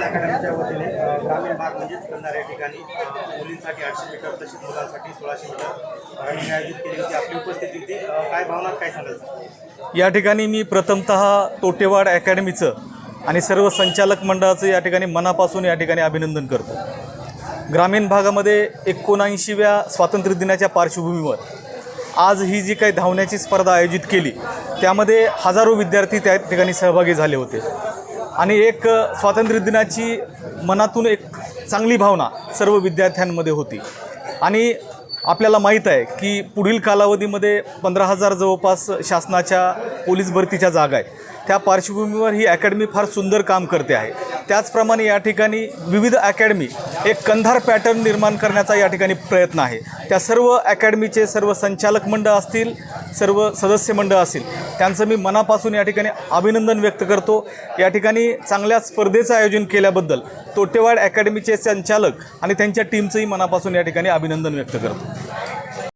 तोटेवाड अकॅडमीच्या वतीने ग्रामीण भाग म्हणजेच कंधार या ठिकाणी मुलींसाठी आठशे मीटर तसेच मुलांसाठी सोळाशे मीटर रनिंग आयोजित केली होती. आपली उपस्थिती होती काय भावना काय सांगायचं? या ठिकाणी मी प्रथमतः तोटेवाड अकॅडमीचं आणि सर्व संचालक मंडळाचं या ठिकाणी मनापासून या ठिकाणी अभिनंदन करतो. ग्रामीण भागामध्ये एकोणऐंशीव्या स्वातंत्र्य दिनाच्या पार्श्वभूमीवर आज ही जी काही धावण्याची स्पर्धा आयोजित केली त्यामध्ये हजारो विद्यार्थी त्या ठिकाणी सहभागी झाले होते. आणि एक स्वातंत्र्य दिनाची मनातून एक चांगली भावना सर्व विद्यार्थ्यांमध्ये होती. आणि आपल्याला माहीत आहे की पुढील कालावधीमध्ये पंधरा हजार जवळपास शासनाच्या पोलीस भरतीच्या जागा आहेत त्या पार्श्वभूमीवर ही अकॅडमी फार सुंदर काम करते आहे. त्याचप्रमाणे या ठिकाणी विविध अकॅडमी एक कंधार पॅटर्न निर्माण करण्याचा या ठिकाणी प्रयत्न आहे. त्या सर्व अकॅडमीचे सर्व संचालक मंडळ असतील सर्व सदस्य मंडळ असेल त्यांचं मी मनापासून या ठिकाणी अभिनंदन व्यक्त करतो. या ठिकाणी चांगल्या स्पर्धेचं आयोजन केल्याबद्दल तोटेवाड अकॅडमीचे संचालक आणि त्यांच्या टीमचंही मनापासून या ठिकाणी अभिनंदन व्यक्त करतो.